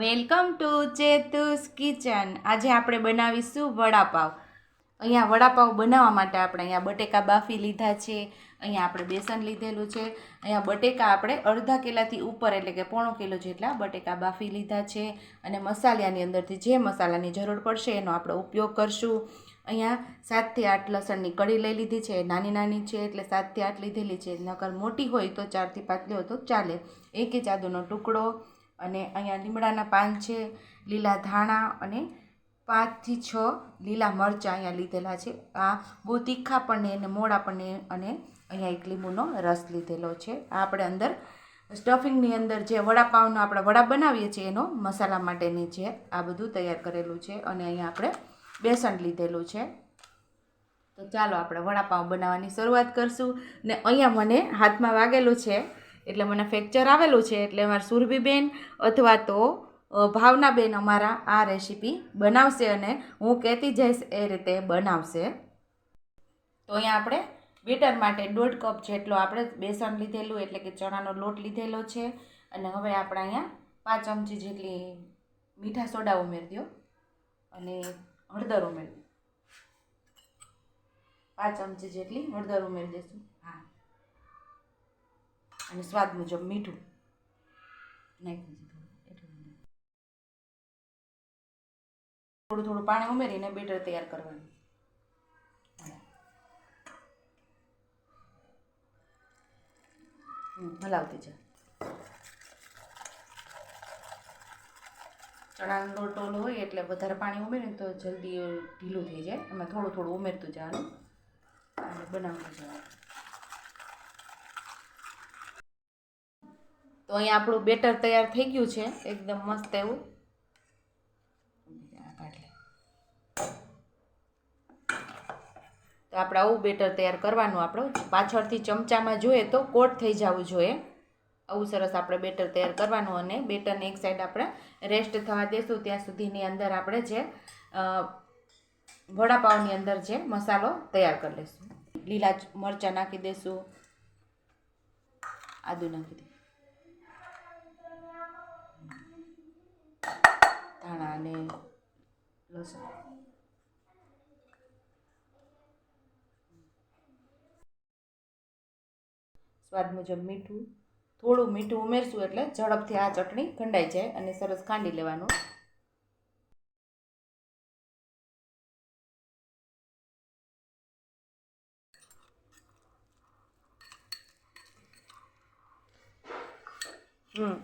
Welcome to ચેતુસ kitchen. આજે આપણે બનાવીશું વડાપાવ. અહીંયા વડાપાવ બનાવવા માટે આપણે અહીંયા બટેકા બાફી લીધા છે, અહીંયા આપણે બેસન લીધેલું છે, અહીંયા બટેકા આપણે અડધા કિલાથી ઉપર એટલે કે પોણો કિલો જેટલા બટેકા બાફી લીધા છે અને મસાલાની અંદરથી જે મસાલાની જરૂર પડશે એનો આપણે ઉપયોગ કરશું. અહીંયા સાતથી આઠ લસણની કઢી લઈ લીધી છે, નાની નાની છે એટલે સાતથી આઠ લીધેલી છે, નકર મોટી હોય તો ચારથી પાંચ લો તો ચાલે. એક ઇંચ ટુકડો અને અહીંયા લીમડાના પાન છે, લીલા ધાણા અને પાંચથી છ લીલા મરચાં અહીંયા લીધેલા છે. આ બહુ તીખા પણ એને મોડા પણ અને અહીંયા એક લીંબુનો રસ લીધેલો છે. આ આપણે અંદર સ્ટફિંગની અંદર જે વડાપાઉંનો આપણે વડા બનાવીએ છીએ એનો મસાલા માટેની જે આ બધું તૈયાર કરેલું છે અને અહીંયા આપણે બેસન લીધેલું છે. તો ચાલો આપણે વડાપાઉં બનાવવાની શરૂઆત કરશું ને અહીંયા મને હાથમાં વાગેલું છે. એટલે મને ફ્રેક્ચર આવેલું છે એટલે અમારા સુરભીબેન અથવા તો ભાવનાબેન અમારા આ રેસીપી બનાવશે અને હું કહેતી જઈશ એ રીતે બનાવશે. તો અહીંયા આપણે બેટર માટે દોઢ કપ જેટલો આપણે બેસન લીધેલું એટલે કે ચણાનો લોટ લીધેલો છે. અને હવે આપણે અહીંયા પાંચ ચમચી જેટલી મીઠા સોડા ઉમેરી દો અને હળદર ઉમેરી દો પાંચ ચમચી જેટલી હળદર ઉમેરી દઈશું અને સ્વાદ મુજબ મીઠું. થોડું થોડું પાણી ઉમેરીને બેટર તૈયાર કરવાનું. હલાવતી જા. ચણાનો લોટ ઓલો હોય એટલે વધારે પાણી ઉમેરે તો જલ્દી ઢીલું થઈ જાય. એમાં થોડું થોડું ઉમેરતું જવાનું. અને બનાવતું જવાનું તો અહીંયા આપણું બેટર તૈયાર થઈ ગયું છે. એકદમ મસ્ત એવું. તો આપણે આવું બેટર તૈયાર કરવાનું આપણું. પાછળથી ચમચામાં જોઈએ તો કોટ થઈ જવું જોઈએ. આવું સરસ આપણે બેટર તૈયાર કરવાનું અને બેટરને એક સાઈડ આપણે રેસ્ટ થવા દેશું. ત્યાં સુધીની અંદર આપણે જે વડાપાવની અંદર જે મસાલો તૈયાર કરી લઈશું લીલા મરચાં નાખી દઈશું આદુ નાખી દઈશું ધાણા અને લસણ સ્વાદ મુજબ મીઠું, થોડું મીઠું ઉમેરશું એટલે ઝડપથી આ ચટણી ખંડાઈ જાય અને સરસ ખાંડી લેવાનું. હમ.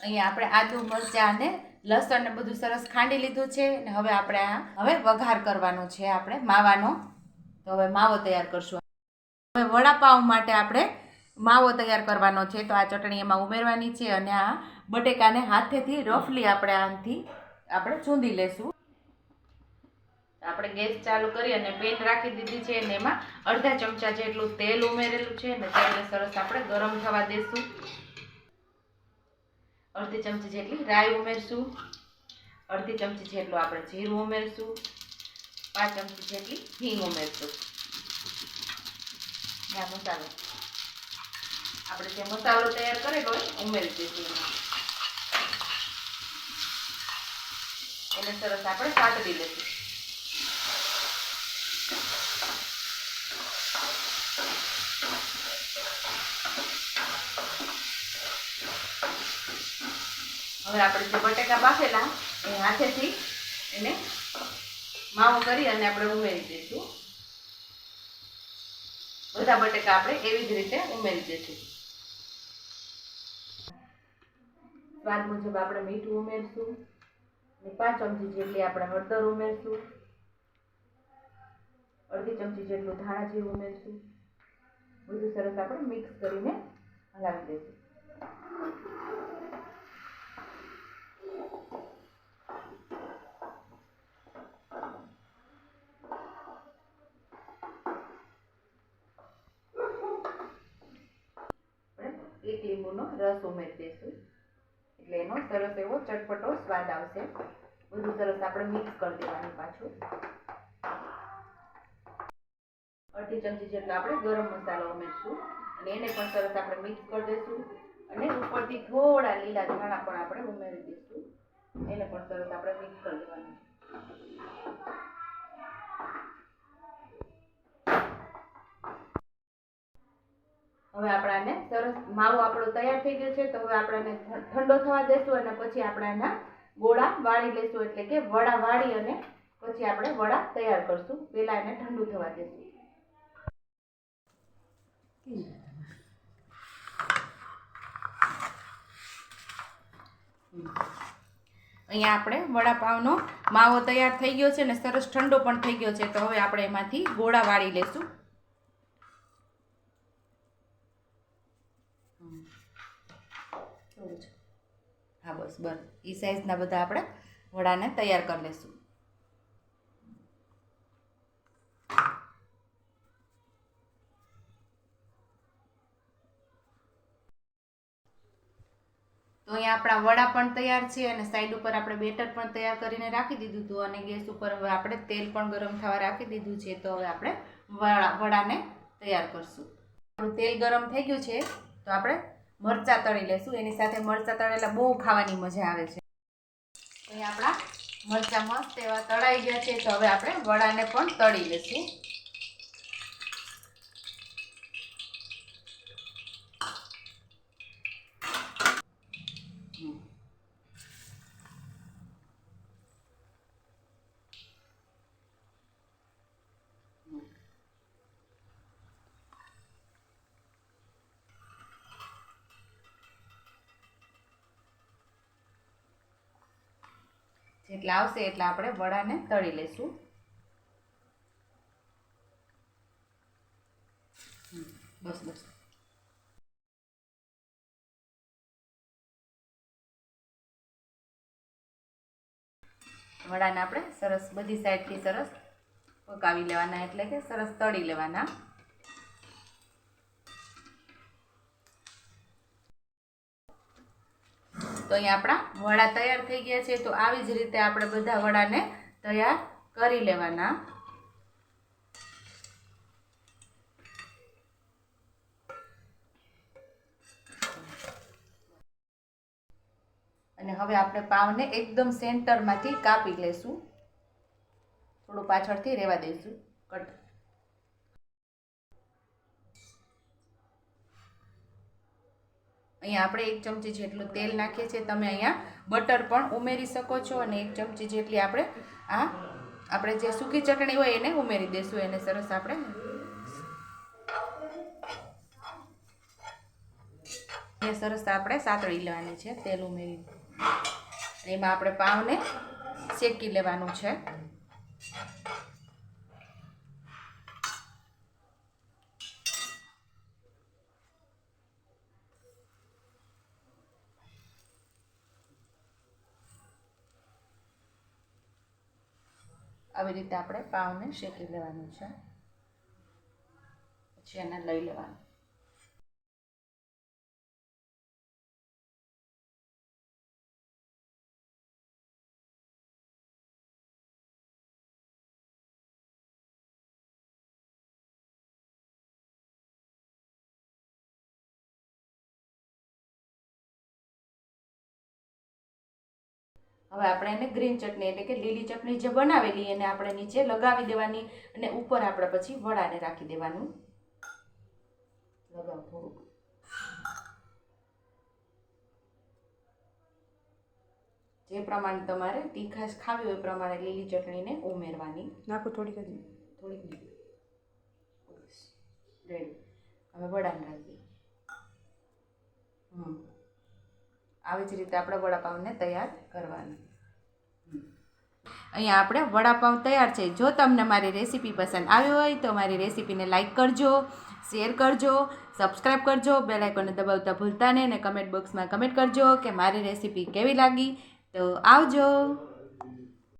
અહીંયા આપણે આદુ, મરચાં અને લસણ ને બધું સરસ ખાંડી લીધું છે ને હવે આપણે આ હવે વઘાર કરવાનો છે આપણે, માવાનો. તો હવે માવો તૈયાર કરશું. હવે વડાપાઉં માટે આપણે માવો તૈયાર કરવાનો છે. તો આ ચટણી એમાં ઉમેરવાની છે અને આ બટેકાને હાથેથી રફલી આપણે આમથી આપણે ચૂંદી લેશું. આપણે ગેસ ચાલુ કરી અને પેન રાખી દીધી છે અને એમાં અડધા ચમચા જેટલું તેલ ઉમેરેલું છે અને તેલને સરસ આપણે ગરમ થવા દેશું. અડધી ચમચી જેટલી રાઈ ઉમેરશું. અડધી ચમચી જેટલું આપણે જીરું ઉમેરશું. પાંચ ચમચી જેટલી હિંગ ઉમેરશું. આ મસાલો. આપણે જે મસાલો તૈયાર કરેલો હોય ઉમેરી દઈશું એને સરસ આપણે સાતડી લઈશું હવે આપણે જે બટેકા બાફેલા એ હાથેથી એને માવો કરી અને આપણે ઉમેરી દઈશું. બધા બટેકા આપણે એવી જ રીતે ઉમેરી દઈશું. સ્વાદ મુજબ આપણે મીઠું ઉમેરશું પાંચ ચમચી જેટલી આપણે હળદર ઉમેરશું. અડધી ચમચી જેટલું ધાણા જીરું ઉમેરશું. બધું સરસ આપણે મિક્સ કરીને હલાવી દઈશું આપણે એક લીંબુનો રસ ઉમેરી દઈશું એટલે એનો સરસ એવો ચટપટો સ્વાદ આવશે. બધું સરસ આપણે મિક્સ કરી દેવાનું પાછું. અડધી ચમચી જેટલો આપણે ગરમ મસાલો ઉમેરશું. અને એને પણ સરસ આપણે મિક્સ કરી દઈશું અને ઉપરથી થોડા લીલા ધાણા પણ આપણે ઉમેરી દઈશું એને પણ સરસ આપણે મિક્સ કરી દેવાનું. હવે આપણાને સરસ માવો આપણો તૈયાર થઈ ગયો છે, તો હવે આપણાને ઠંડો થવા દેશું અને પછી આપણે એના ગોળા વાળી લેશું, એટલે કે વડા વાળી અને પછી આપણે વડા તૈયાર કરશું. પહેલાં એને ઠંડુ થવા દેશું. અહીંયા આપણે વડાપાવનો માવો તૈયાર થઈ ગયો છે ને સરસ ઠંડો પણ થઈ ગયો છે, તો હવે આપણે એમાંથી ગોળા વાળી લેશું હમ. કેવું છે? હા, બસ બસ. એ સાઇઝના બધા આપણે વડાને તૈયાર કરી લેશું. તો અહીંયા આપણા વડા પણ તૈયાર છે અને સાઈડ ઉપર આપણે બેટર પણ તૈયાર કરીને રાખી દીધું હતું અને ગેસ ઉપર હવે આપણે તેલ પણ ગરમ થવા રાખી દીધું છે તો હવે આપણે વડા, વડાને તૈયાર કરશું. આપણું તેલ ગરમ થઈ ગયું છે તો આપણે મરચાં તળી લેશું. એની સાથે મરચાં તળેલા બહુ ખાવાની મજા આવે છે. એ આપણા મરચાં મસ્ત એવા તળાઈ ગયા છે. તો હવે આપણે વડાને પણ તળી લઈશું હમ. જેટલા આવશે એટલા આપણે વડાને તળી લઈશું. બસ બસ. વડાને આપણે સરસ બધી સાઈડથી સરસ પકાવી લેવાના, એટલે કે સરસ તળી લેવાના. અહીંયા આપણા વડા તૈયાર થઈ ગયા છે. તો આવી જ રીતે આપણે બધા વડાને તૈયાર કરી લેવાના. અને હવે આપણે પાવને એકદમ સેન્ટરમાંથી કાપી લેશું. થોડું પાછળથી રહેવા દઈશું. કટ. અહીંયા આપણે એક ચમચી જેટલું તેલ નાખીએ છીએ. તમે અહીંયા બટર પણ ઉમેરી શકો છો અને એક ચમચી જેટલી આપણે આ, આપણે જે સૂકી ચટણી હોય એને ઉમેરી દઈશું એને સરસ આપણે એ સરસ આપણે સાતળી લેવાની છે, તેલ ઉમેરી. એમાં આપણે પાવને શેકી લેવાનું છે. આવી રીતે આપણે પાવને શેકી લેવાનું છે. પછી એને લઈ લેવાનું. હવે આપણે એને ગ્રીન ચટણી એટલે કે લીલી ચટણી જે બનાવેલી એને આપણે નીચે લગાવી દેવાની અને ઉપર આપણે પછી વડાને રાખી દેવાનું. લગાવ થોડુંક. જે પ્રમાણે તમારે તીખાશ ખાવી હોય એ પ્રમાણે લીલી ચટણીને ઉમેરવાની. નાખો થોડીક જ. થોડીક રેડી. હવે વડાને રાખી હમ. આવી જ રીતે આપણે વડાપાઉંને તૈયાર કરવાના. અહીંયા આપણે વડાપાઉં તૈયાર છે. જો તમને મારી રેસીપી પસંદ આવી હોય તો મારી રેસીપીને લાઇક કરજો, શેર કરજો સબસ્ક્રાઈબ કરજો, બેલ આઇકોનને દબાવતા ભૂલતા નહીં અને કમેન્ટ બોક્સમાં કમેન્ટ કરજો કે મારી રેસીપી કેવી લાગી. તો આવજો.